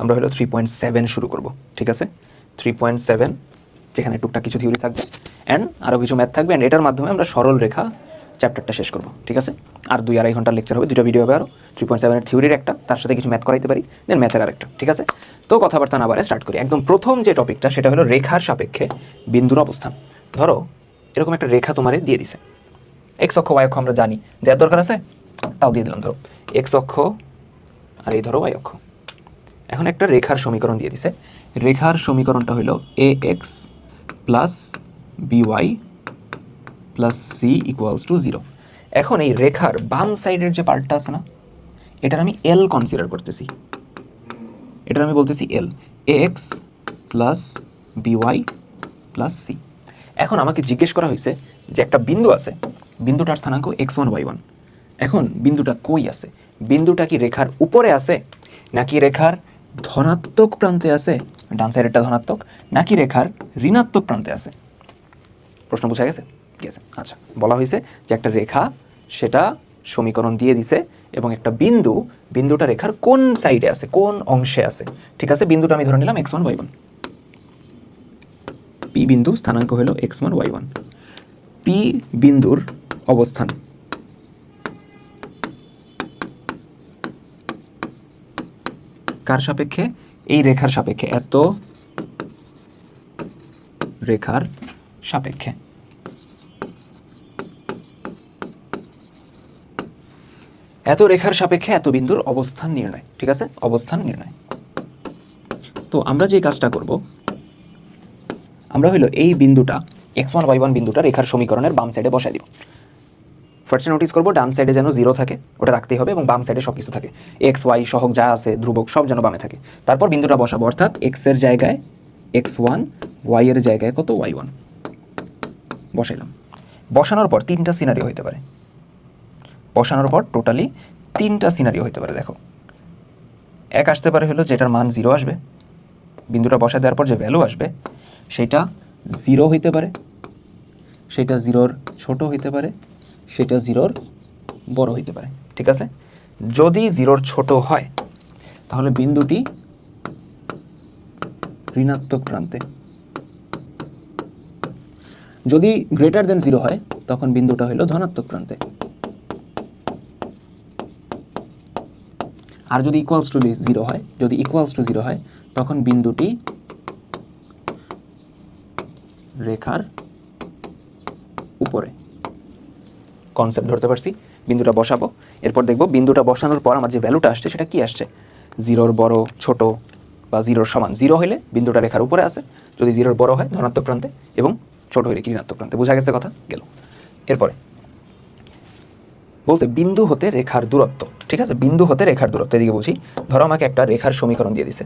আমরা হলো three point seven শুরু করব, ঠিক আছে? থ্রি পয়েন্ট সেভেন যেখানে টুকটাক কিছু থিওরি থাকবে অ্যান্ড আরও কিছু ম্যাথ থাকবে অ্যান্ড এটার মাধ্যমে আমরা সরল রেখা চ্যাপ্টারটা শেষ করব, ঠিক আছে? আর দুই আড়াই ঘণ্টার লেকচার হবে দুটো ভিডিও হবে আরও থ্রি পয়েন্ট সেভেনের থিওরির একটা, তার সাথে কিছু ম্যাথ করাইতে পারি দেন ম্যাথের আরেকটা, ঠিক আছে? তো কথাবার্তা না বারে স্টার্ট করি। একদম প্রথম যে টপিকটা সেটা হলো রেখার সাপেক্ষে বিন্দুর অবস্থান। ধরো, এরকম একটা রেখা তোমারে দিয়ে দিছে। এক্স অক্ষ ওয়াই অক্ষ আমরা জানি, দেওয়ার দরকার আছে? তাও দিয়ে দিলাম, ধরো। এক্স অক্ষ, আর এই ধরো ওয়াই অক্ষ। এখন একটা রেখার সমীকরণ দিয়ে দিছে। রেখার সমীকরণটা হলো a x plus b y plus c equals to zero এখন এই রেখার বাম সাইডের যে পার্টটা আছে না, এটার আমি এল কনসিডার করতেছি। এটার আমি বলতেছি L a x plus b y plus c এখন আমাকে জিজ্ঞেস করা হয়েছে যে একটা বিন্দু আছে, বিন্দুটার স্থানাঙ্ক এক্স ওয়ান ওয়াই ওয়ান এখন বিন্দুটা কই আছে? বিন্দুটা কি রেখার উপরে আছে, নাকি রেখার ধনাত্মক প্রান্তে আছে, ডান সাইডেরটা ধনাত্মক, নাকি রেখার ঋণাত্মক প্রান্তে আছে? প্রশ্ন বোঝা গেছে? গেছে আচ্ছা বলা হয়েছে যে একটা রেখা সেটা সমীকরণ দিয়ে দিছে এবং একটা বিন্দু, বিন্দুটা রেখার কোন সাইডে আছে, কোন অংশে আছে? ঠিক আছে, বিন্দুটা আমি ধরে নিলাম x one y one P বিন্দু স্থানাঙ্ক হলো x one y one P বিন্দুর অবস্থান কার সাপেক্ষে? এই রেখার সাপেক্ষে, এত রেখার সাপেক্ষে। এত রেখার সাপেক্ষে এত বিন্দুর অবস্থান নির্ণয়, ঠিক আছে? অবস্থান নির্ণয়। তো আমরা যে কাজটা করব, আমরা হইল এই বিন্দুটা এক্স ওয়ান ওয়াই ওয়ান বিন্দুটা রেখার সমীকরণের বাম সাইডে বসাই দিব। ফার্স্টে নোটিস করব, ডান সাইডে যেন জিরো থাকে, ওটা রাখতেই হবে এবং বাম সাইডে সব কিছু থাকে। এক্স ওয়াই সহক যা আছে, ধ্রুবক, সব যেন বামে থাকে। তারপর বিন্দুটা বসাবো, অর্থাৎ এক্সের জায়গায় এক্স ওয়ান ওয়াই এর জায়গায় কত? ওয়াই ওয়ান বসাইলাম। বসানোর পর তিনটা সিনারিও হইতে পারে। বসানোর পর টোটালি তিনটা সিনারিও হইতে পারে, দেখো। এক আসতে পারে হলো যেটার মান জিরো আসবে। বিন্দুটা বসা দেওয়ার পর যে ভ্যালু আসবে, সেটা জিরো হইতে পারে। সেটা জিরোর ছোট হইতে পারে। সেটা জিরোর বড় হইতে পারে, ঠিক আছে? যদি জিরোর ছোট হয়, তাহলে বিন্দুটি ঋণাত্মক প্রান্তে। যদি গ্রেটার দেন জিরো হয়, তখন বিন্দুটা হলো ধনাত্মক প্রান্তে। আর যদি ইকুয়ালস টু জিরো হয়, যদি ইকুয়ালস টু জিরো হয়, তখন বিন্দুটি রেখার উপরে। কনসেপ্ট ধরতে পারছি। বিন্দুটা বসাবো। এরপর দেখব বিন্দুটা বসানোর পর আমার যে ভ্যালুটা আসছে, সেটা কি আসছে? জিরোর বড়, ছোট বা জিরোর সমান। জিরো হলে বিন্দুটা রেখার উপরে আছে। যদি জিরোর বড় হয়, ধনাত্মক প্রান্তে এবং ছোট হলে কি ঋণাত্মক প্রান্তে। বোঝা গেছে কথা? গেল। এরপরে বলছে বিন্দু হতে রেখার দূরত্ব। ঠিক আছে? বিন্দু হতে রেখার দূরত্ব। এদিকে বুঝি। ধরো আমাকে একটা রেখার সমীকরণ দিয়ে দিছে।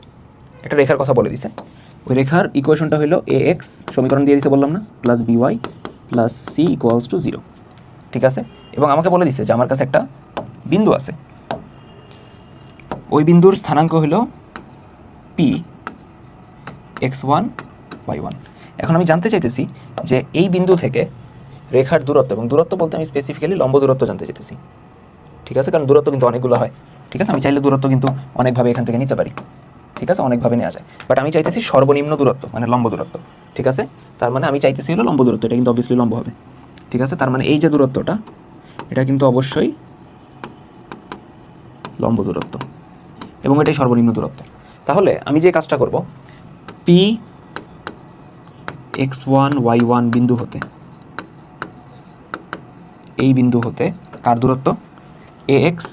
একটা রেখার কথা বলে দিছে। ওই রেখার ইকুয়েশনটা হলো এ এক্স সমীকরণ দিয়ে দিছে বললাম না। Plus b y plus c equals to zero ঠিক আছে? এবং আমাকে বলে দিছে যে আমার কাছে একটা বিন্দু আছে। ওই বিন্দুর স্থানাঙ্ক হলো P x one y one এখন আমি জানতে চাইতেছি যে এই বিন্দু থেকে রেখার দূরত্ব, এবং দূরত্ব বলতে আমি স্পেসিফিক্যালি লম্ব দূরত্ব জানতে চাইতেছি। ঠিক আছে? কারণ দূরত্ব কিন্তু অনেকগুলো হয়। ঠিক আছে? আমি চাইলে দূরত্ব কিন্তু অনেকভাবে এখান থেকে নিতে পারি। ঠিক আছে? অনেকভাবে নেওয়া যায়। বাট আমি চাইতেছি সর্বনিম্ন দূরত্ব মানে লম্ব দূরত্ব। ঠিক আছে? তার মানে আমি চাইতেছি হলো লম্ব দূরত্ব। এটা কিন্তু অবভিয়াসলি লম্ব হবে। ঠিক আছে? তার মানে এই যে দূরত্বটা, এটা কিন্তু অবশ্যই লম্ব দূরত্ব এবং এটাই সর্বনিম্ন দূরত্ব। তাহলে আমি যে কাজটা করব P x one y one বিন্দু হতে, এই বিন্দু হতে কার দূরত্ব? A x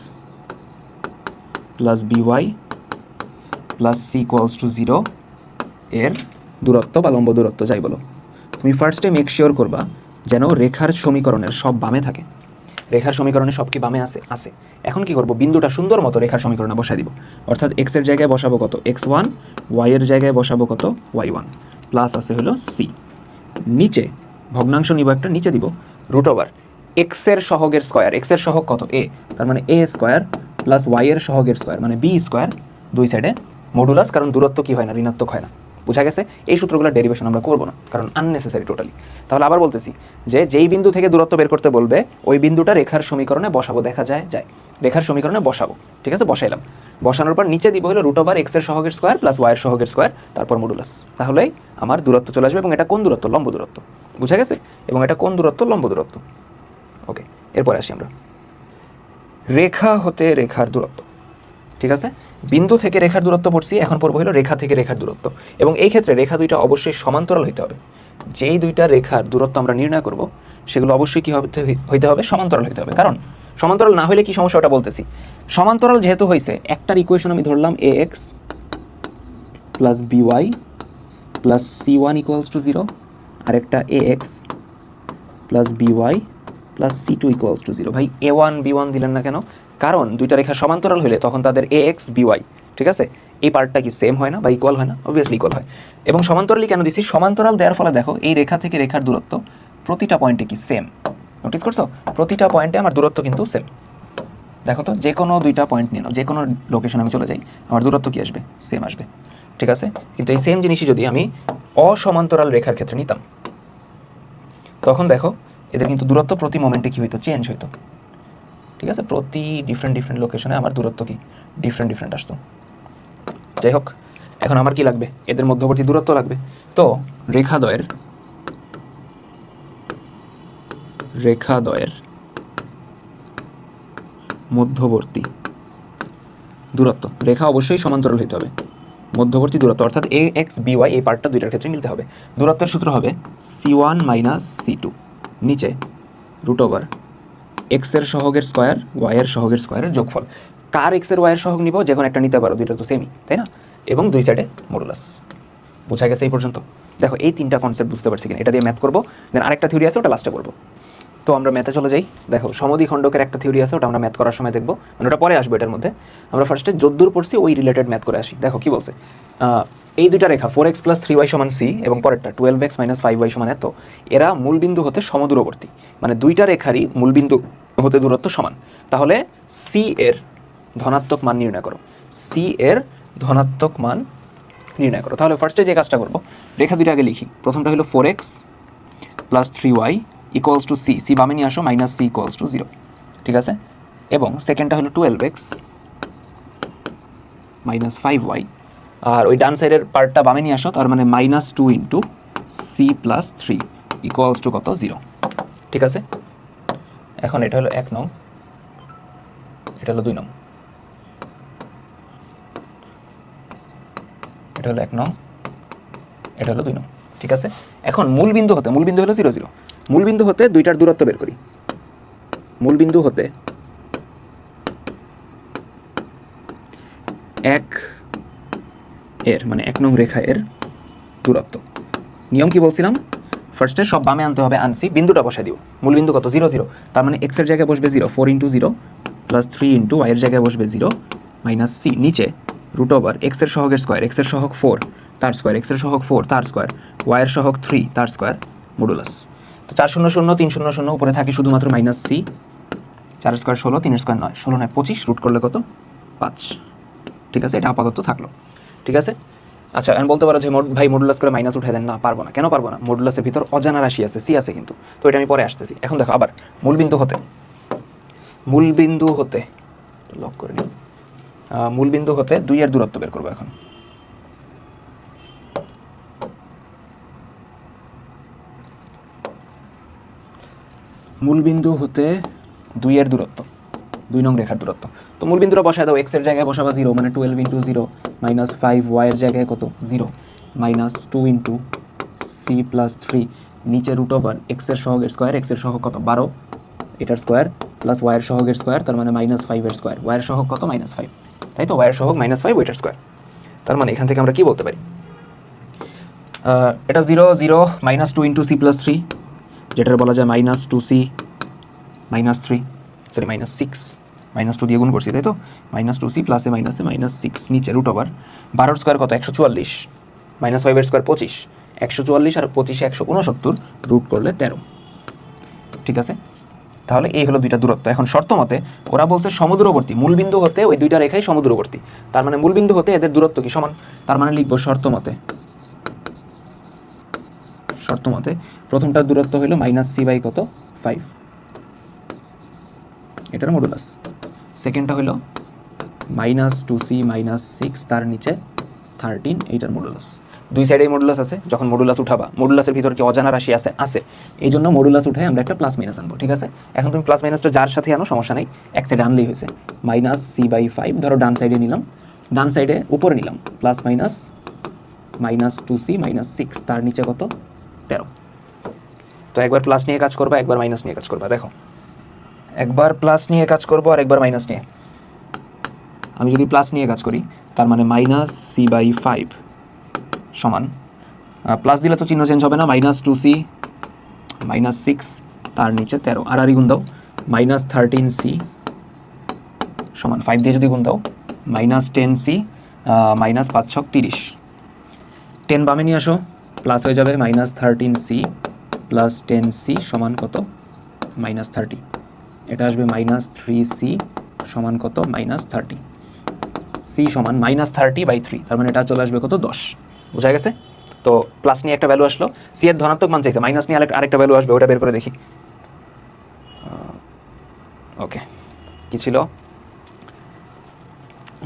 plus b y plus c equals to zero এর দূরত্ব বা লম্ব দূরত্ব, যাই বলো। তুমি ফার্স্টে মেক শিওর করবা যেন রেখার সমীকরণের সব বামে থাকে। রেখার সমীকরণে সব কি বামে আছে? আছে। এখন কি করব? বিন্দুটা সুন্দর মতো রেখার সমীকরণে বসাই দিব। অর্থাৎ এক্সের জায়গায় বসাবো কত? এক্স ওয়ান ওয়াই এর জায়গায় বসাবো কত? ওয়াই ওয়ান প্লাস আছে হলো সি নিচে, ভগ্নাংশ নিব একটা, নিচে দিব রুট ওভার এক্সের সহগের স্কোয়ার এক্সের সহগ কত? এ তার মানে এ স্কোয়ার প্লাস ওয়াই এর সহগের স্কোয়ার মানে বি স্কোয়ার দুই সাইডে মডুলাস কারণ দূরত্ব কি হয় না? ঋণাত্মক হয় না। বোঝা গেছে, এই সূত্রগুলোর ডেরিভেশন আমরা করব না, কারণ আননেসেসারি টোটালি তাহলে আবার বলতেছি যে যেই বিন্দু থেকে দূরত্ব বের করতে বলবে, ওই বিন্দুটা রেখার সমীকরণে বসাবো, দেখা যায় যায়। রেখার সমীকরণে বসাবো, ঠিক আছে? বসাইলাম। বসানোর পর নিচে দিব হলো রুট ওভার এক্সের সহগের স্কোয়ার প্লাস ওয়াই এর সহগের স্কোয়ার তারপর মডুলাস তাহলেই আমার দূরত্ব চলে আসবে এবং এটা কোন দূরত্ব? লম্ব দূরত্ব। বুঝা গেছে? এবং এটা কোন দূরত্ব? লম্ব দূরত্ব। ওকে এরপরে আসি আমরা। রেখা হতে রেখার দূরত্ব, ঠিক আছে? বিন্দু থেকে রেখার দূরত্ব পড়ছি, এখন পড়ব হলো রেখা থেকে রেখার দূরত্ব। এবং এই ক্ষেত্রে রেখা দুইটা অবশ্যই সমান্তরাল হইতে হবে। যেই দুইটা রেখার দূরত্ব আমরা নির্ণয় করব, সেগুলো অবশ্যই কী হতে হইতে হবে? সমান্তরাল হইতে হবে। কারণ সমান্তরাল না হলে কি সমস্যা ওটা বলতেছি। সমান্তরাল যেহেতু হয়েছে একটার ইকুয়েশন আমি ধরলাম a x plus b y plus c one equals to zero আর একটা a x plus b y plus c two equals to zero ভাই এ ওয়ান বি ওয়ান দিলেন না কেন? কারণ দুইটা রেখা সমান্তরাল হলে তখন তাদের এ এক্স বিওয়াই ঠিক আছে? এই পার্টটা কি সেম হয় না বা ইকুয়াল হয় না? অবভিয়াসলি ইকুয়াল হয়। এবং সমান্তরালই কেন দিছি? সমান্তরাল দেওয়ার ফলে দেখো, এই রেখা থেকে রেখার দূরত্ব প্রতিটা পয়েন্টে কি সেম নোটিস করছ? প্রতিটা পয়েন্টে আমার দূরত্ব কিন্তু সেম দেখো তো যে কোনো দুইটা পয়েন্ট নিয়ে নাও যে কোনো লোকেশন আমি চলে যাই, আমার দূরত্ব কি আসবে? সেম আসবে। ঠিক আছে? কিন্তু এই সেম জিনিসই যদি আমি অসমান্তরাল রেখার ক্ষেত্রে নিতাম, তখন দেখো, এদের কিন্তু দূরত্ব প্রতি মোমেন্টে কি হইতো? চেঞ্জ হইতো। ঠিক আছে? প্রতি ডিফারেন্ট ডিফারেন্ট লোকেশনে আমার দূরত্ব কি? ডিফারেন্ট ডিফারেন্ট আসতো। যাই হোক, এখন আমার কি লাগবে? এদের মধ্যবর্তী দূরত্ব লাগবে। তো, রেখাদ্বয়ের রেখাদ্বয়ের মধ্যবর্তী দূরত্ব। রেখা অবশ্যই সমান্তরাল হইতে হবে। মধ্যবর্তী দূরত্ব, অর্থাৎ এ এক্স বিওয়াই এই পার্টটা দুইটার ক্ষেত্রে মিলতে হবে। দূরত্বের সূত্র হবে c one minus c two নিচে রুট ওভার এক্সের সহগের স্কোয়ার ওয়াই এর সহগের স্কোয়ারের যোগফল। কার এক্সের ওয়াই সহগ নিব? যে একটা নিতে পারো, দুইটা তো সেমই তাই না? এবং দুই সাইডে মডুলাস বোঝা গেছে এই পর্যন্ত? দেখো, এই তিনটা কনসেপ্ট বুঝতে পারছি কিনা। এটা দিয়ে ম্যাথ করব দেন আরেকটা থিওরি আছে, ওটা লাস্টে করব। তো আমরা ম্যাথে চলে যাই। দেখো সমদ্বি খণ্ডকের একটা থিওরি আছে, ওটা আমরা ম্যাথ করার সময় দেখব। মানে ওটা পরে আসবে এটার মধ্যে। আমরা ফার্স্টে যদ্দূর পড়ছি, ওই রিলেটেড ম্যাথ করে আসি। দেখো, কি বলছে? এই দুইটা রেখা four x plus three y সমান সি এবং পরেরটা twelve x minus five y সমান এত, এরা মূলবিন্দু হতে সমদূরবর্তী। মানে দুইটা রেখারই মূলবিন্দু হতে দূরত্ব সমান। তাহলে সি এর ধনাত্মক মান নির্ণয় করো। সি এর ধনাত্মক মান নির্ণয় করো। তাহলে ফার্স্টে যে কাজটা করব, রেখা দুইটা আগে লিখি। প্রথমটা হলো four x plus three y equals to c c বামে নিয়ে আসো minus c equals to zero ঠিক আছে? এবং সেকেন্ডটা হলো twelve x minus five y আর ওই ডান সাইডের পার্টটা বামে নিয়ে আসো, তার মানে minus two into c plus three equals to কত? জিরো ঠিক আছে? এখন এটা হলো এক নং, এটা হলো দুই নং, এটা হলো এক নং, এটা হলো দুই নং, ঠিক আছে? এখন মূল বিন্দু হতে মূল বিন্দু হলো জিরো জিরো মূল বিন্দু হতে দুইটার দূরত্ব বের করি। মূল বিন্দু হতে এক এর মানে এক নং রেখা এর দূরত্ব। নিয়ম কি বলছিলাম? ফার্স্টে সব বামে আনতে হবে আনসি বিন্দুটা বসাই দিব। মূল বিন্দু কত? জিরো জিরো তার মানে এক্সের জায়গায় বসবে zero four into zero plus three into ওয়াইয়ের জায়গায় বসবে জিরো মাইনাস সি নিচে রুট ওভার এক্সের সহগের স্কোয়ার এক্সের সহগ ফোর তার স্কোয়ার এক্সের সহগ ফোর তার স্কোয়ার ওয়াইয়ের সহগ থ্রি তার স্কোয়ার মডুলাস তো চার শূন্য শূন্য, তিন শূন্য শূন্য, উপরে থাকে শুধুমাত্র মাইনাস সি চার স্কোয়ার ষোলো, তিন স্কোয়ার নয়। ষোলো নয়, পঁচিশ রুট করলে কত? পাঁচ। ঠিক আছে? এটা আপাতত থাকল। ঠিক আছে? আচ্ছা আমি বলতে পারো যে ভাই মডুলাস করে মাইনাস উঠে দেন। না, পারব না। কেন পারব না? মডুলাসের ভিতর অজানা রাশি আছে সি আছে কিন্তু। তো এটা আমি পরে আসতেছি। এখন দেখো, আবার মূলবিন্দু হতে। মূলবিন্দু হতে লক করে নিই। মূলবিন্দু হতে দুই এর দূরত্ব বের করব এখন। মূলবিন্দু হতে দুইয়ের দূরত্ব, দুই নং রেখার দূরত্ব। তো মূলবিন্দুটা বসায় দাও এক্সের জায়গায় বসাবা জিরো মানে twelve into zero minus five ওয়াইয়ের জায়গায় কত? Zero minus two into c plus three নিচে রুট ওভার এক্সের সহগের স্কোয়ার এক্সের সহগ কত? বারো। এটার স্কোয়ার প্লাস ওয়াইয়ের সহগের স্কোয়ার তার মানে মাইনাস ফাইভের স্কোয়ার ওয়াইয়ের সহগ কত? মাইনাস ফাইভ তাই তো? ওয়াইয়ের সহগ মাইনাস ফাইভ ওইটার স্কোয়ার তার মানে এখান থেকে আমরা কি বলতে পারি? এটা zero zero minus two into c plus three যেটার বলা যায় minus two c minus three sorry minus six minus two দিয়ে গুণ করছি, তাই তো? মাইনাস টু সি প্লাসে মাইনাসে মাইনাস সিক্স নিচে রুট ওভার বারোর স্কোয়ার কত? একশো চুয়াল্লিশ। মাইনাস ফাইভের স্কোয়ার পঁচিশ। একশো চুয়াল্লিশ আর পঁচিশে একশো উনসত্তর রুট করলে তেরো। ঠিক আছে? তাহলে এই হলো দুইটা দূরত্ব। এখন শর্ত মতে ওরা বলছে সমুদ্রবর্তী, মূলবিন্দু হতে ওই দুইটা রেখাই সমুদ্রবর্তী। তার মানে মূলবিন্দু হতে এদের দূরত্ব কি সমান? তার মানে লিখব শর্ত মতে শর্ত মতে প্রথমটার দূরত্ব হলো মাইনাস সি বাই কত? ফাইভ এটার মডুলাস সেকেন্ডটা হলো minus two c minus six তার নিচে থার্টিন এইটার মডুলাস দুই সাইডেই মডুলাস আছে, যখন মডুলাস উঠাবা মডুলাসের ভিতর কি অজানা রাশি আছে? আছে। এই জন্য মডুলাস উঠে আমরা একটা প্লাস মাইনাস আনব, ঠিক আছে? এখন তুমি প্লাস মাইনাসটা যার সাথে আনো, সমস্যা নেই, এক সাইডে আনলেই হয়েছে। মাইনাস সি বাই ফাইভ ধরো ডান সাইডে নিলাম, ডান সাইডে উপরে নিলাম plus minus minus two c minus six তার নিচে কত? তেরো। তো একবার প্লাস নিয়ে কাজ করবা, একবার মাইনাস নিয়ে কাজ করবা, দেখো। একবার প্লাস নিয়ে কাজ করব আর একবার মাইনাস নিয়ে। আমি যদি প্লাস নিয়ে কাজ করি, তার মানে মাইনাস সি বাই ফাইভ সমান। প্লাস দিলে তো চিহ্ন চেঞ্জ হবে না minus two c minus six তার নিচে তেরো। আর আরই গুণ দাও মাইনাস থার্টিন সি সমান ফাইভ দিয়ে যদি গুণ দাও মাইনাস টেন সি মাইনাস পাঁচ ছক তিরিশ। টেন বামে নিয়ে আসো প্লাস হয়ে যাবে minus thirteen c plus ten c সমান কত? মাইনাস থার্টি এটা আসবে মাইনাস থ্রি সি সমান কত? মাইনাস থার্টি সি সমান মাইনাস থার্টি বাই থ্রি তার মানে এটা চলে আসবে কত? দশ। বোঝা গেছে? তো প্লাস নিয়ে একটা ভ্যালু আসলো। সি এর ধনাত্মক মান চাইছে মাইনাস নিয়ে আরেকটা- ভ্যালু আসবে, ওটা বের করে দেখি। ওকে কি ছিল?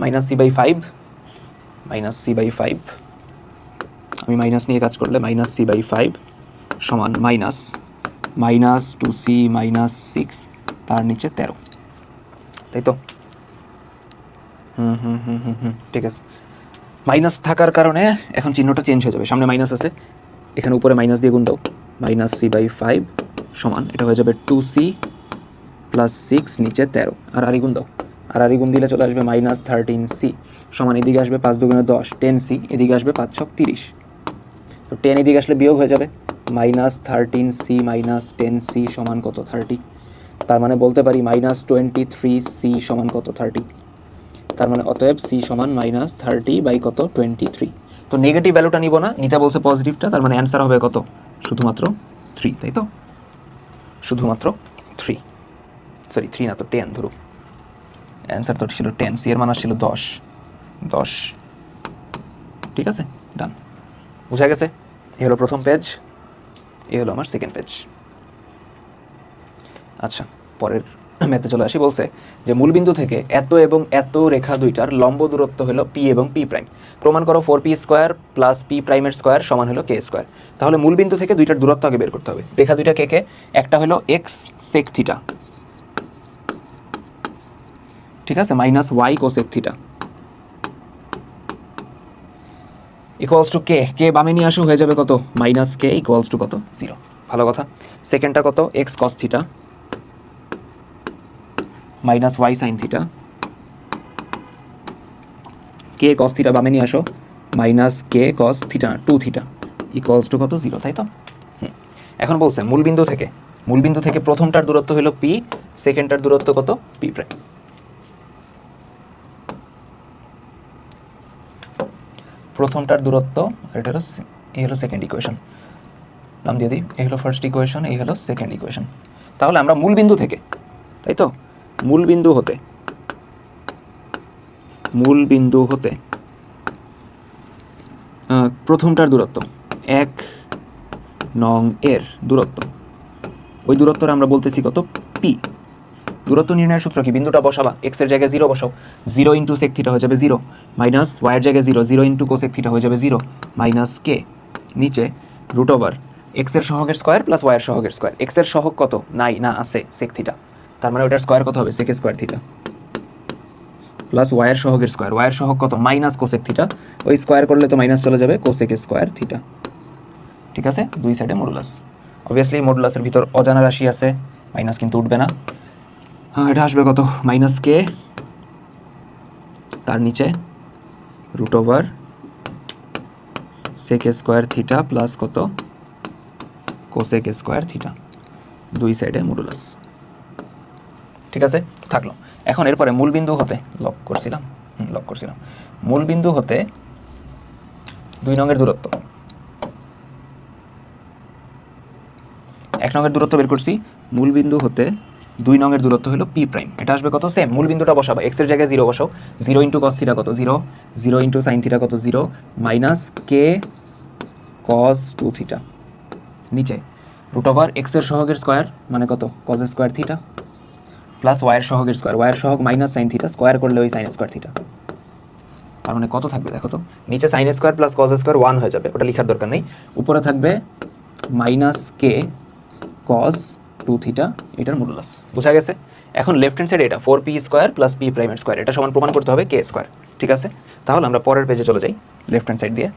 Minus c by five minus c by five আমি মাইনাস নিয়ে কাজ করলে মাইনাস সি বাই ফাইভ সমান minus minus two c minus six তার নিচে তেরো। তাই তো? হুম হুম হুম হুম হুম, ঠিক আছে। মাইনাস থাকার কারণে এখন চিহ্নটা চেঞ্জ হয়ে যাবে। সামনে মাইনাস আছে। এখানে উপরে মাইনাস দিয়ে গুণ দাও। মাইনাস সি বাই ফাইভ সমান, এটা হয়ে যাবে টু সি প্লাস সিক্স নিচে তেরো। আর আরি গুণ দাও। আর আরি গুণ দিলে চলে আসবে মাইনাস থার্টিন সি সমান এদিকে আসবে পাঁচ দুগুণে দশ। টেন সি এদিকে আসবে পাঁচ ছক তিরিশ। তো টেন এদিকে আসলে বিয়োগ হয়ে যাবে। Minus thirteen c minus ten c সমান কত থার্টি তার মানে বলতে পারি মাইনাস টোয়েন্টি থ্রি সি সমান কত থার্টি তার মানে অতএব সি সমান মাইনাস থার্টি বাই কত টোয়েন্টি থ্রি তো নেগেটিভ ভ্যালুটা নিব না নিতে বলছে পজিটিভটা তার মানে অ্যান্সার হবে কত? শুধুমাত্র থ্রি তাই তো? শুধুমাত্র থ্রি সরি থ্রি না তো টেন ধরুক অ্যান্সার তো ছিল টেন সি এর মান ছিল দশ। দশ। ঠিক আছে? ডান বুঝা গেছে? এ হলো প্রথম পেজ এ হলো আমার সেকেন্ড পেজ আচ্ছা পরের ম্যাথে চলে আসি, বলছে যে মূলবিন্দু থেকে এত এবং এত রেখা দুইটার লম্ব দূরত্ব হলো পি এবং পি প্রাইম প্রমাণ করো four P square plus P প্রাইমের স্কোয়ার সমান হলো কে স্কোয়ার তাহলে মূলবিন্দু থেকে দুইটার দূরত্ব আগে বের করতে হবে। রেখা দুইটা কে কে? একটা হলো এক্স সেক থিটা ঠিক আছে minus y cosec theta equals to k k বামে নিয়ে আসো, হয়ে যাবে কত? মাইনাস কে ইকুয়ালস টু কত? জিরো ভালো কথা। সেকেন্ডটা কত? X cos theta minus y sine theta k cos theta বামে নিয়ে আসো minus k cos theta two theta equals to কত? জিরো তাই তো। এখন বলছে, মূলবিন্দু থেকে। মূলবিন্দু থেকে প্রথমটার দূরত্ব হলো পি সেকেন্ডটার দূরত্ব কত? পি প্রাইম প্রথমটার দূরত্ব আর এটা হলো এই হলো সেকেন্ড ইকুয়েশন নাম দিয়ে দিই, এই হলো ফার্স্ট ইকুয়েশন এই হলো সেকেন্ড ইকুয়েশন তাহলে আমরা মূল বিন্দু থেকে, তাই তো? মূল বিন্দু হতে, মূল বিন্দু হতে প্রথমটার দূরত্ব, এক নং এর দূরত্ব। ওই দূরত্বটা আমরা বলতেছি কত? পি দূরত্ব নির্ণয়ের সূত্র কি? বিন্দুটা বসাবা। এক্সের জায়গায় জিরো বসাও। জিরো ইন্টু সেক থিটা হয়ে যাবে জিরো মাইনাস ওয়াইয়ের জায়গায় zero zero into cosec theta হয়ে যাবে জিরো মাইনাস কে নিচে রুট ওভার এক্সের সহগের স্কোয়ার প্লাস ওয়াইয়ের সহগের স্কোয়ার এক্সের সহগ কত? নাই, না, আছে সেক থিটা তার মানে ওটার স্কোয়ার কত হবে? সেক স্কোয়ার থিটা প্লাস ওয়াইয়ের সহগের স্কোয়ার ওয়াইয়ের সহগ কত? মাইনাস কোসেক থিটা ওই স্কোয়ার করলে তো মাইনাস চলে যাবে কোসেক স্কোয়ার থিটা ঠিক আছে? দুই সাইডে মডুলাস অবভিয়াসলি মডুলাসের ভিতর অজানা রাশি আছে। মাইনাস কিন্তু উঠবে না। এটা আসবে কত? মাইনাস কে তার নিচে root over sec square theta plus কত? কোসেক স্কোয়ার থিটা দুই সাইডে মডুলাস ঠিক আছে? থাকল। এখন এরপরে মূলবিন্দু হতে লক করছিলাম। লক করছিলাম। মূলবিন্দু হতে দুই নঙের দূরত্ব। এক নঙের দূরত্ব বের করছি। মূলবিন্দু হতে দুই নঙের দূরত্ব হলো পি প্রাইম এটা আসবে কত? সেম মূল বিন্দুটা বসাবো। এক্সের জায়গায় জিরো বসাও। জিরো ইন্টু কস থিটা কত? Zero zero into sine theta কত? Zero minus k cos two theta নিচে। রুট ওভার এক্সের সহগের স্কোয়ার মানে কত? কজ স্কোয়ার থিটা প্লাস ওয়াইয়ের সহগের স্কোয়ার ওয়াইয়ের সহগ মাইনাস সাইন থিটা স্কোয়ার করলে ওই সাইন স্কোয়ার থিটা তার মানে কত থাকবে দেখো তো? নিচে sine square plus cos square one হয়ে যাবে। ওটা লেখার দরকার নেই। উপরে থাকবে minus k cos two theta এটার মডুলাস বোঝা গেছে? এখন লেফট হ্যান্ড সাইড এটা four P square plus P প্রাইমের স্কোয়ার এটা সমান প্রমাণ করতে হবে কে স্কোয়ার ঠিক আছে? তাহলে আমরা পরের পেজে চলে যাই লেফট হ্যান্ড সাইড দিয়ে।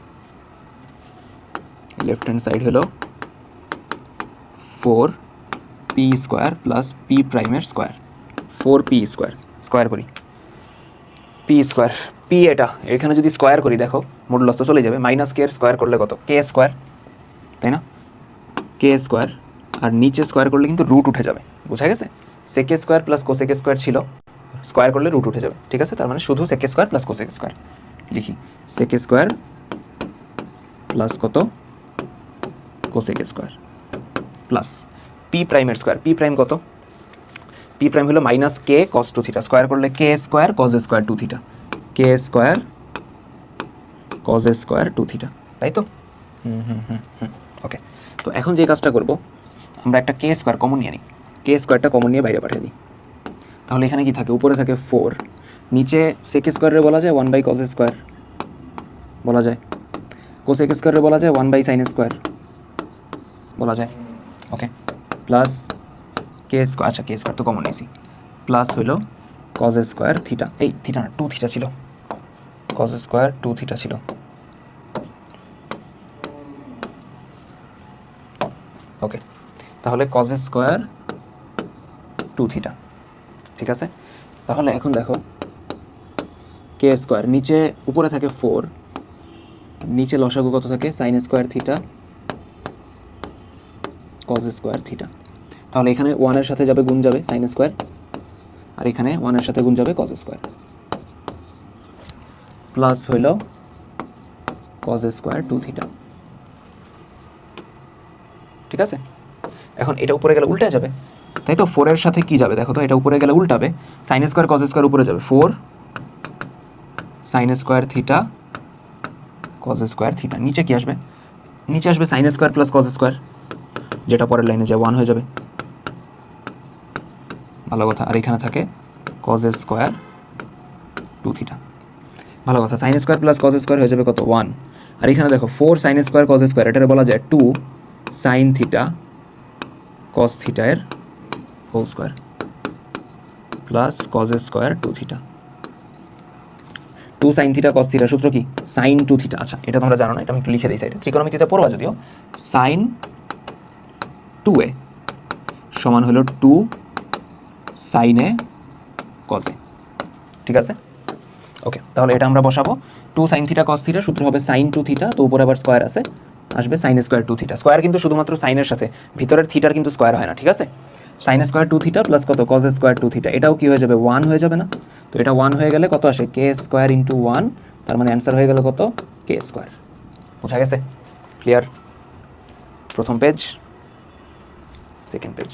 লেফট হ্যান্ড সাইড হলো four P square plus P প্রাইমের square four P square square করি। পি স্কোয়ার পি এটা, এখানে যদি স্কোয়ার করি, দেখো মডুলাস তো চলে যাবে মাইনাস কে স্কোয়ার করলে কত? কে স্কোয়ার তাই না? কে স্কোয়ার আর নিচে স্কোয়ার করলে কিন্তু রুট উঠে যাবে। বোঝা গেছে? Sec square plus cosec square ছিল। স্কোয়ার করলে রুট উঠে যাবে। ঠিক আছে? তার মানে শুধু সেকে স্কোয়ার প্লাস কোসেকে স্কোয়ার লিখি। সেকে স্কোয়ার প্লাস কত? কোসেকে স্কোয়ার প্লাস পি প্রাইমের স্কোয়ার পি প্রাইম কত? পি প্রাইম হলো minus K cos two theta square করলে K square cos square two theta K square cos square two theta তাই তো? হুম হুম হুম হুম। ওকে তো এখন যে কাজটা করব আমরা একটা কে স্কোয়ার কমন নিয়ে নিই। কে স্কোয়ারটা কমন নিয়ে বাইরে পাঠিয়ে দিই। তাহলে এখানে কি থাকে? উপরে থাকে ফোর নিচে সেক স্কোয়ারে বলা যায় ওয়ান বাই কজ স্কোয়ার বলা যায়। কোসেক স্কোয়ারে বলা যায় ওয়ান বাই সাইন স্কোয়ার বলা যায়। ওকে প্লাস কে স্কোয়ার আচ্ছা কে স্কোয়ার তো কমন নিয়েছি। প্লাস হইল কজ স্কোয়ার থিটা এই থিটা না টু থিটা ছিল। কজ স্কোয়ার টু থিটা ছিল। ওকে তাহলে কজ স্কোয়ার টু থিটা ঠিক আছে? তাহলে এখন দেখো কে স্কোয়ার নিচে উপরে থাকে ফোর নিচে লসাগু কত থাকে? Sine square theta cos square theta তাহলে এখানে ওয়ানের সাথে যাবে গুণ যাবে সাইন স্কোয়ার আর এখানে ওয়ানের সাথে গুণ যাবে কজ স্কোয়ার প্লাস হইল কজ স্কোয়ার টু থিটা ঠিক আছে? এখন এটা উপরে গেলে উল্টে যাবে। তাই তো ফোরের সাথে কি যাবে? দেখো তো, এটা উপরে গেলে উল্টাবে। সাইন স্কোয়ার কজ স্কোয়ার উপরে যাবে। Four sine square theta cos square theta নিচে কি আসবে? নিচে আসবে sine square plus cos square যেটা পরের লাইনে যায় ওয়ান হয়ে যাবে। ভালো কথা। আর এখানে থাকে কজ স্কোয়ার টু থিটা ভালো কথা। Sine square plus cos square হয়ে যাবে কত? ওয়ান আর এখানে দেখো four sine square cos square এটারে বলা যায় two sine theta cos theta এর whole square plus cos square two theta two sine theta cos theta সূত্র কি? সাইন টু থিটা আচ্ছা এটা তোমরা জানো না, এটা আমি একটু লিখে দিই সাইডে ত্রিকোণমিতিতে পড়বা যদিও সাইন টু এ সমান হলো টু সাইনে কজে ঠিক আছে? ওকে তাহলে এটা আমরা বসাবো। Two sine theta cos theta সূত্র হবে সাইন টু থিটা তো উপরে আবার স্কোয়ার আছে। আসবে sine square two theta square কিন্তু শুধুমাত্র সাইনের সাথে, ভিতরের থিটার কিন্তু স্কোয়ার হয় না, ঠিক আছে? Sine square two theta plus কত? কজ স্কোয়ার টু থিটা এটাও কি হয়ে যাবে? ওয়ান হয়ে যাবে না। তো এটা ওয়ান হয়ে গেলে কত আসে? কে স্কোয়ার ইন্টু ওয়ান তার মানে অ্যান্সার হয়ে গেল কত? কে স্কোয়ার বোঝা গেছে? ক্লিয়ার প্রথম page second page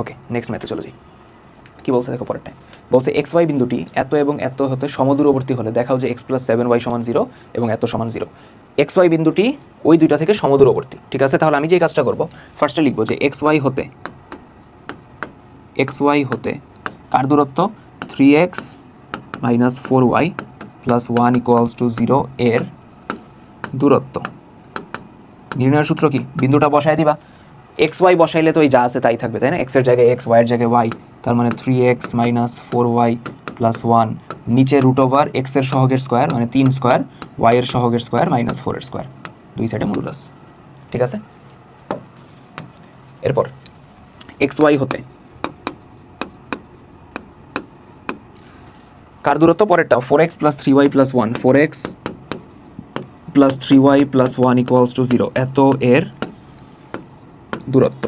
okay next ম্যাথে চলে যাই। কি বলছে দেখো পরের পরেরটায়? বলছে এক্স ওয়াই বিন্দুটি এত এবং এত হতে সমদূরবর্তী হলে, দেখাও যে এক্স প্লাস সেভেন ওয়াই সমান জিরো এবং এত সমান জিরো এক্স ওয়াই বিন্দুটি ওই দুইটা থেকে সমদূরবর্তী, ঠিক আছে? তাহলে আমি যে কাজটা করব ফার্স্টে লিখব যে এক্স ওয়াই হতে এক্স ওয়াই হতে কার দূরত্ব? Three X minus four Y plus one equals to zero এর দূরত্ব। নির্ণয়ের সূত্র কি? বিন্দুটা বসায় দিবা। এক্স ওয়াই বসাইলে তো ওই যা আছে তাই থাকবে, তাই না? এক্সের জায়গায় এক্স ওয়াইয়ের জায়গায় ওয়াই তার মানে three X minus four Y plus one নিচে রুট ওভার এক্সের সহগের স্কোয়ার মানে তিন স্কোয়ার ওয়াইয়ের সহগের স্কোয়ার মাইনাস ফোরের স্কোয়ার দুই সাইডে মডুলাস ঠিক আছে? এরপর এক্স ওয়াই হতে। কার দূরত্ব? পরেরটা। Four X plus three Y plus one four X plus three Y plus one equals to zero এত এর দূরত্ব।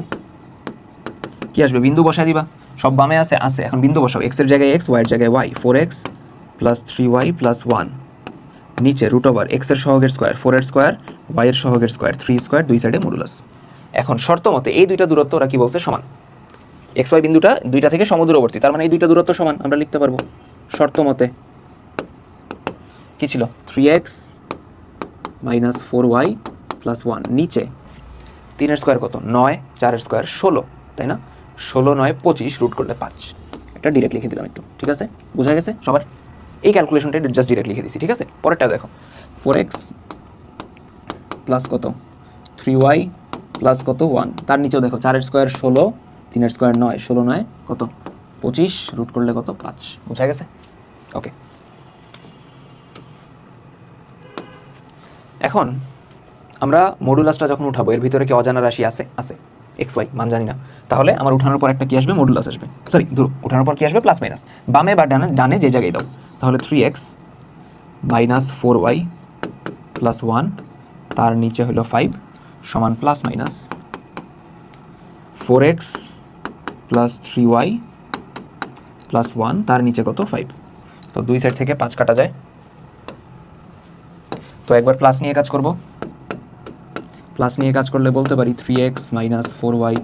কি আসবে? বিন্দু বসায় দিবা। সব বামে আছে আছে। এখন বিন্দু বসাও। এক্সের জায়গায় এক্স ওয়াইয়ের জায়গায় Y four X plus three Y plus one নিচে রুট ওভার এক্সের সহগের স্কোয়ার ফোর এর স্কোয়ার ওয়াই এর সহগের স্কোয়ার থ্রি স্কোয়ার দুই সাইডে মডুলাস এখন শর্ত মতে এই দুইটা দূরত্ব ওরা কি বলছে? সমান। এক্স ওয়াই বিন্দুটা দুইটা থেকে সমদূরবর্তী। তার মানে এই দুইটা দূরত্ব সমান, আমরা লিখতে পারব। শর্ত মতে কি ছিল? Three X minus four Y plus one নিচে তিনের স্কোয়ার কত? নয়, চারের স্কোয়ার ষোলো, তাই না? ষোলো নয় পঁচিশ রুট করলে পাঁচ। এটা ডিরেক্ট লিখে দিলাম একটু, ঠিক আছে? বোঝা গেছে? সবার? এই ক্যালকুলেশনটা জাস্ট ডিরেক্ট লিখে দিছি, ঠিক আছে? পরেরটা দেখো। ফোর এক্স প্লাস কত? থ্রি ওয়াই প্লাস কত? ওয়ান তার নিচেও দেখো, চারের স্কোয়ার ষোলো, তিনের স্কোয়ার নয়, ষোলো নয়, কত? পঁচিশ রুট করলে কত? পাঁচ। বোঝা গেছে? ওকে এখন আমরা মডুলাসটা যখন উঠাবো, এর ভিতরে কি অজানা রাশি আছে? আছে। এক্স ওয়াই মান জানি না। তাহলে আমার উঠানোর পর একটা কি আসবে? মডুলাস আসবে। সরি ধরো, উঠানোর পর কি আসবে? প্লাস মাইনাস বামে বা ডানে ডানে যে জায়গায় দাও। তাহলে three X minus four Y plus one তার নিচে হলো ফাইভ সমান plus minus four X plus three Y plus one তার নিচে কত? ফাইভ তো দুই সাইড থেকে পাঁচ কাটা যায়। তো একবার প্লাস নিয়ে কাজ করব। প্লাস নিয়ে কাজ করলে বলতে পারি three X minus four Y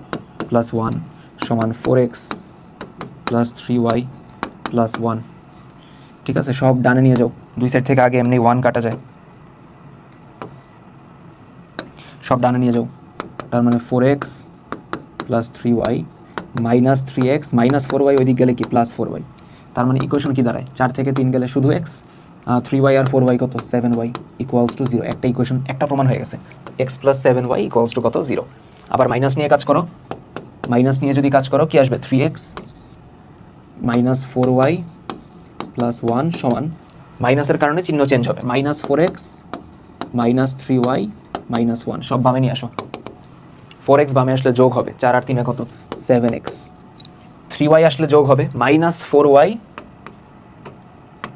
plus one সমান four X plus three Y plus one ঠিক আছে, সব ডানে নিয়ে যাও। দুই সাইড থেকে আগে এমনি ওয়ান কাটা যায়। সব ডানে নিয়ে যাও। তার মানে four X plus three Y minus three X minus four Y ওইদিক গেলে কি? প্লাস ফোর ওয়াই তার মানে ইকুয়েশন কি দাঁড়ায়? চার থেকে তিন গেলে শুধু এক্স থ্রি ওয়াই আর ফোর ওয়াই কত? Seven Y equals to zero একটা ইকুয়েশন একটা প্রমাণ হয়ে গেছে। X plus seven Y equals to কত? জিরো আবার মাইনাস নিয়ে কাজ করো। মাইনাস নিয়ে যদি কাজ করো, কি আসবে? Three X minus four Y plus one সমান মাইনাসের কারণে চিহ্ন চেঞ্জ হবে। Minus four X minus three Y minus one সব বামে নিয়ে আসো। ফোর এক্স বামে আসলে যোগ হবে, চার আর তিনে কত? সেভেন এক্স থ্রি ওয়াই আসলে যোগ হবে মাইনাস ফোর ওয়াই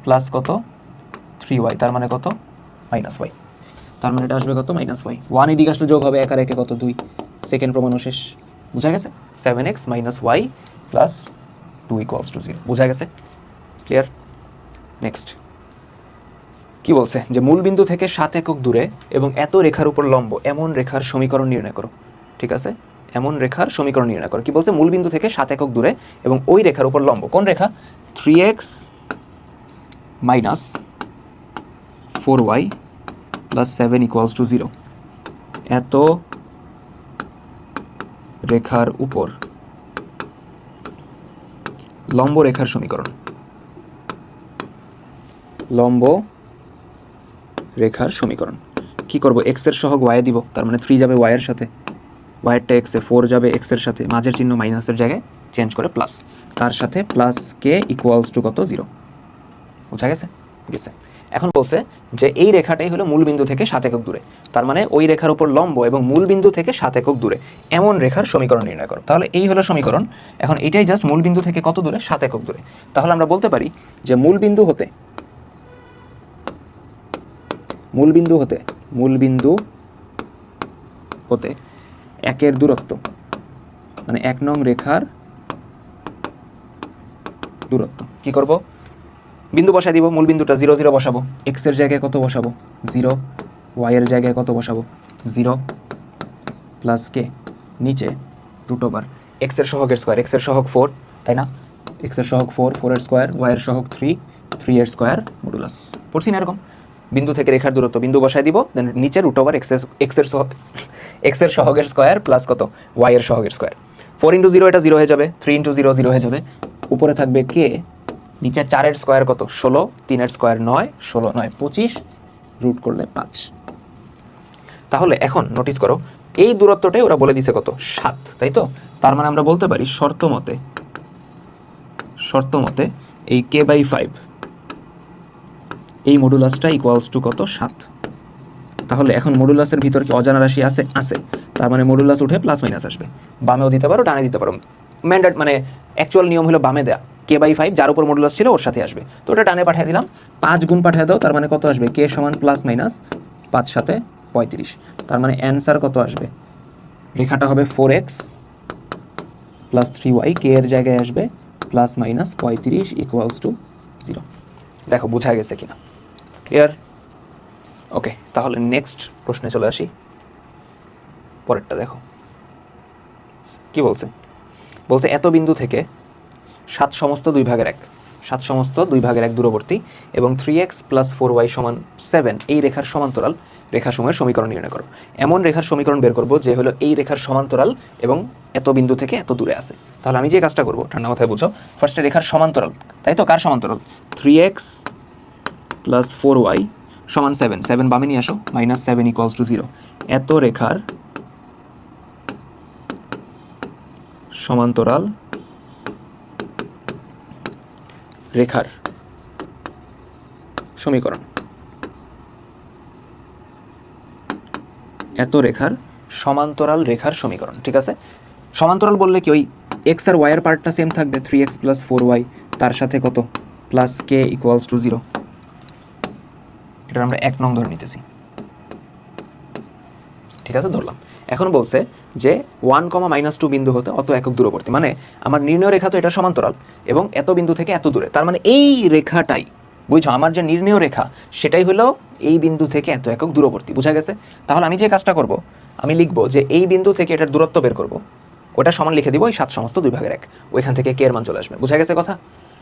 প্লাস কত? থ্রি ওয়াই তার মানে কত? মাইনাস ওয়াই তার মানে এটা আসবে কত? মাইনাস ওয়াই ওয়ান এদিকে আসলে যোগ হবে, এক আর একে কত? দুই। সেকেন্ড প্রমাণও শেষ। বুঝা গেছে? Seven X minus Y plus two equals to zero বুঝা গেছে? ক্লিয়ার নেক্সট কি বলছে? যে মূল বিন্দু থেকে সাত একক দূরে এবং এত রেখার উপর লম্ব, এমন রেখার সমীকরণ নির্ণয় করো। ঠিক আছে? এমন রেখার সমীকরণ নির্ণয় করো। কি বলছে? মূল বিন্দু থেকে সাত একক দূরে এবং ওই রেখার উপর লম্ব। কোন রেখা? Three X minus four Y plus seven equals to zero এত রেখার উপর। লম্ব রেখার সমীকরণ। লম্ব রেখার সমীকরণ। কি করব? এক্সের সহগ ওয়াই দিব, তার মানে থ্রি যাবে ওয়াইয়ের সাথে। ওয়াইয়েরটা এক্সে ফোর যাবে এক্সের সাথে। মাঝের চিহ্ন মাইনাসের জায়গায় চেঞ্জ করে প্লাস তার সাথে প্লাস কে ইকুয়ালস টু কত? জিরো বোঝা গেছে? গেছে। এখন বলছে যে এই রেখাটাই হলো মূল বিন্দু থেকে সাত একক দূরে। তার মানে ওই রেখার উপর লম্ব এবং মূল বিন্দু থেকে সাত একক দূরে। এমন রেখার সমীকরণ নির্ণয় করো। তাহলে এই হলো সমীকরণ। এখন এটাই জাস্ট মূল বিন্দু থেকে কত দূরে? সাত একক দূরে। তাহলে আমরা বলতে পারি যে মূল বিন্দু হতে, মূল বিন্দু হতে, মূল বিন্দু হতে একের দূরত্ব মানে এক নং রেখার দূরত্ব। কি করব? বিন্দু বসাই দিব, মূল বিন্দুটা জিরো জিরো বসাবো। এক্সের জায়গায় কত বসাবো? জিরো। ওয়াই এর জায়গায় কত বসাবো? জিরো প্লাস কে নিচে রুট ওভার এক্সের সহগের স্কোয়ার এক্সের সহক ফোর তাই না? এক্সের সহগ ফোর ফোর এর স্কোয়ার ওয়াই সহক থ্রি থ্রি এর স্কোয়ার মডুলাস পড়ছি না এরকম? বিন্দু থেকে রেখার দূরত্ব বিন্দু বসাই দিব দেন নিচে রুট ওভার এক্সের এক্সের এক্সের সহগের স্কোয়ার প্লাস কত? ওয়াই এর সহগের স্কোয়ার ফোর ইন্টু জিরো এটা জিরো হয়ে যাবে। থ্রি ইন্টু জিরো জিরো হয়ে যাবে। উপরে থাকবে কে নিচে চারের স্কোয়ার কত? ষোলো, তিনের স্কোয়ার নয়, ষোলো নয়, পঁচিশ, রুট করলে পাঁচ। তাহলে এখন নোটিস করো, এই দূরত্বটাই ওরা বলে দিছে কত? সাত, তাই তো? তার মানে আমরা বলতে পারি শর্ত মতে শর্ত মতে এই কে বাই ফাইভ এই মডুলাসটা ইকুয়ালস টু কত? সাত। তাহলে এখন মডুলাসের ভিতর কি অজানা রাশি আছে? আছে। তার মানে মডুলাস উঠে প্লাস মাইনাস আসবে। বামেও দিতে পারো, ডানে দিতে পারো। ম্যান্ডেট মানে অ্যাকচুয়াল নিয়ম হলো বামে দেয়া। কে বাই ফাইভ যার উপর মডুলাস ছিল ওর সাথে আসবে। তো ওটা ডানে পাঠিয়ে দিলাম। পাঁচ গুণ পাঠিয়ে দাও, তার মানে কত আসবে? কে সমান প্লাস মাইনাস পাঁচ সাথে পঁয়ত্রিশ। তার মানে অ্যান্সার কত আসবে? রেখাটা হবে four X plus three Y K এর জায়গায় আসবে প্লাস মাইনাস পঁয়ত্রিশ ইকুয়ালস টু জিরো দেখো, বোঝা গেছে কিনা? ক্লিয়ার ওকে তাহলে নেক্সট প্রশ্নে চলে আসি। পরেরটা দেখো। কি বলছে? বলছে, এত বিন্দু থেকে সাত সমস্ত দুই ভাগের এক। সাত সমস্ত দুই ভাগের এক দূরবর্তী এবং three X plus four Y সমান সেভেন এই রেখার সমান্তরাল রেখাসমূহের সমীকরণ নির্ণয় করো। এমন রেখার সমীকরণ বের করব যে হলো এই রেখার সমান্তরাল এবং এত বিন্দু থেকে এত দূরে আছে। তাহলে আমি যে কাজটা করব, ঠান্ডা মাথায় বুঝো ফার্স্টে রেখার সমান্তরাল, তাই তো? কার সমান্তরাল? Three X plus four Y সমান সেভেন সেভেন বামে নিয়ে আসো minus seven equals to zero এত রেখার সমান্তরাল রেখার সমীকরণ। এত রেখার সমান্তরাল রেখার সমীকরণ, ঠিক আছে? সমান্তরাল বললে কি ওই এক্স আর ওয়াইয়ের পার্টটা সেম থাকবে three X plus four Y তার সাথে কত? Plus K equals to zero এটা আমরা এক নং ধরে নিতেছি। ঠিক আছে, ধরলাম। এখন বলছে যে ওয়ান কমা মাইনাস টু বিন্দু হতে অত একক দূরবর্তী। মানে আমার নির্ণয় রেখা তো এটা সমান্তরাল, এবং এত বিন্দু থেকে এত দূরে। তার মানে এই রেখাটাই, বুঝছ? আমার যে নির্ণয় রেখা, সেটাই হলো এই বিন্দু থেকে এত একক দূরবর্তী। বুঝা গেছে? তাহলে আমি যে কাজটা করব, আমি লিখব যে এই বিন্দু থেকে এটার দূরত্ব বের করব। ওটা সমান লিখে দিব ওই সাত সমস্ত দুই ভাগের এক। ওইখান থেকে কে এর মান চলে আসবে। বুঝা গেছে কথা?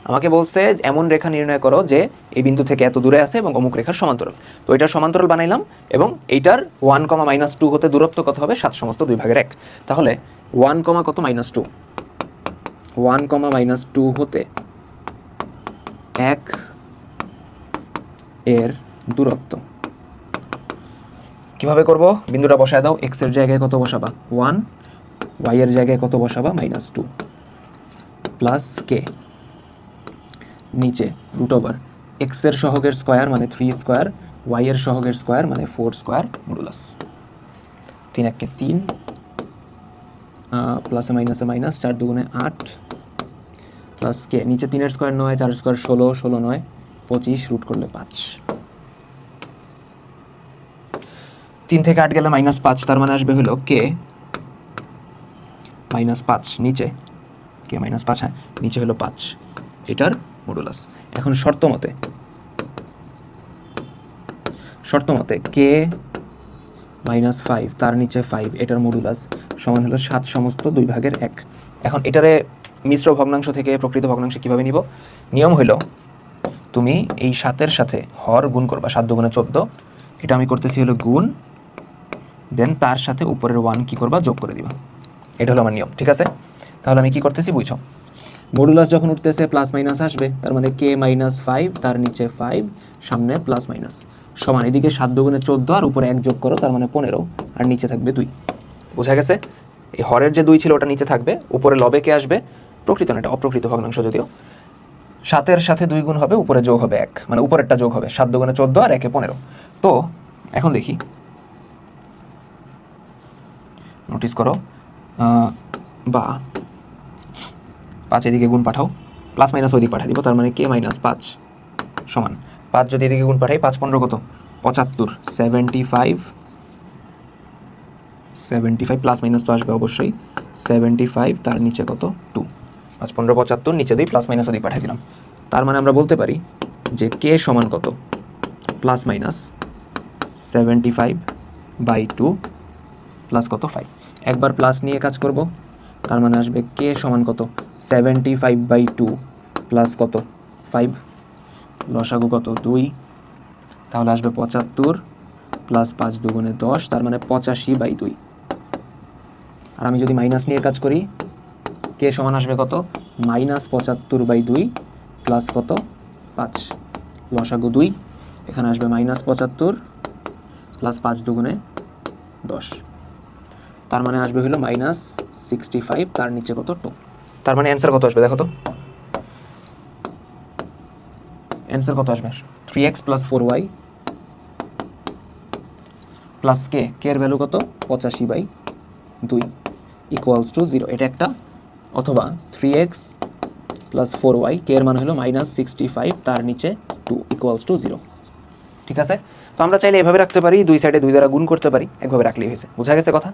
আমাকে বলছে এমন রেখা নির্ণয় করো যে এই বিন্দু থেকে এত দূরে আছে এবং অমুক রেখার সমান্তরাল। তো এটার সমান্তরাল বানাইলাম এবং এইটার ওয়ান কমা মাইনাস টু হতে দূরত্ব কত হবে? সাত সমস্ত দুই ভাগের এক। তাহলে ওয়ান কমা কত minus two one comma minus two হতে এক এর দূরত্ব। কীভাবে করব? বিন্দুটা বসায় দাও। এক্সের জায়গায় কত বসাবা? ওয়ান ওয়াই এর জায়গায় কত বসাবা? মাইনাস টু প্লাস কে নিচে রুট ওভার এক্সের সহগের স্কোয়ার মানে থ্রি স্কোয়ার ওয়াই এর সহগের স্কোয়ার মানে ফোর স্কোয়ার মডুলাস তিন একে তিন প্লাসে মাইনাসে মাইনাস চার দুগুণে আট প্লাস কে? নিচে তিনের স্কোয়ার নয়, চার স্কোয়ার ষোলো ষোলো নয়, পঁচিশ রুট করলে পাঁচ। তিন থেকে আট গেলে মাইনাস পাঁচ, তার মানে আসবে হলো কে? মাইনাস পাঁচ, নিচে। কে মাইনাস পাঁচ হ্যাঁ নিচে হলো পাঁচ। এটার মডুলাস। এখন শর্ত মতে। শর্ত মতে কে মাইনাস ফাইভ তার নিচে ফাইভ এটার মডুলাস সমান হলো সাত সমস্ত দুই ভাগের এক। এখন এটারে মিশ্র ভগ্নাংশ থেকে প্রকৃত ভগ্নাংশে কীভাবে নিব? নিয়ম হলো তুমি এই সাতের সাথে হর গুণ করবা, সাত দুগুণে চোদ্দ। এটা আমি করতেছি হলো গুণ দেন তার সাথে উপরের ওয়ান কি করবা? যোগ করে দিবা। এটা হলো আমার নিয়ম, ঠিক আছে? তাহলে আমি কি করতেছি? বুঝছ? মডুলাস যখন উঠতেছে প্লাস মাইনাস আসবে, তার মানে কে মাইনাস ফাইভ তার নিচে ফাইভ সামনে প্লাস মাইনাস সমান, এদিকে সাত দুগুণে চোদ্দ আর উপরে এক যোগ করো, তার মানে পনেরো, আর নিচে থাকবে দুই। বোঝা গেছে? এই হরের যে দুই ছিল, ওটা নিচে থাকবে, উপরে লবে কে আসবে? প্রকৃত না, এটা অপ্রকৃত ভগ্নাংশ যদিও। সাতের সাথে দুই গুণ হবে, উপরে যোগ হবে এক মানে উপরেরটা যোগ হবে, সাত দুগুণে চোদ্দ আর একে পনেরো। তো, এখন দেখি। নোটিস করো বা পাঁচ এদিকে গুণ পাঠাও প্লাস মাইনাস ওইদিকে পাঠিয়ে দিব, তার মানে কে মাইনাস পাঁচ সমান। পাঁচ যদি এদিকে গুণ পাঠাই, পাঁচ পনেরো কত? পঁচাত্তর। Seventy five seventy five plus minus তো আসবে অবশ্যই। সেভেন্টি ফাইভ তার নিচে কত? টু পাঁচ পনেরো, পঁচাত্তর, নিচে দিই প্লাস মাইনাস ওদিকে পাঠিয়ে দিলাম। তার মানে আমরা বলতে পারি যে কে সমান কত? Plus minus seventy five by two plus কত? ফাইভ একবার প্লাস নিয়ে কাজ করব। তার মানে আসবে কে সমান কত? Seventy five by two plus কত? ফাইভ লসাগু কত? দুই। তাহলে আসবে পঁচাত্তর প্লাস পাঁচ দুগুণে দশ, তার মানে পঁচাশি বাই দুই। আর আমি যদি মাইনাস নিয়ে কাজ করি কে সমান আসবে কত? মাইনাস পঁচাত্তর বাই দুই প্লাস কত? পাঁচ। লসাগু দুই, এখানে আসবে মাইনাস পঁচাত্তর প্লাস পাঁচ দুগুণে দশ। তার মানে আসবে হলো মাইনাস সিক্সটি ফাইভ তার নিচে কত? টু তার মানে অ্যান্সার কত আসবে দেখো তো? অ্যান্সার কত আসবে? Three X plus four Y plus K K এর ভ্যালু কত? পঁচাশি বাই দুই ইকুয়ালস টু জিরো এটা একটা অথবা three X plus four Y K এর মান হলো মাইনাস সিক্সটি ফাইভ তার নিচে টু ইকুয়ালস টু জিরো ঠিক আছে? তো আমরা চাইলে এভাবে রাখতে পারি দুই সাইডে দুই দ্বারা গুণ করতে পারি একভাবে রাখলেই হয়েছে। বোঝা গেছে কথা?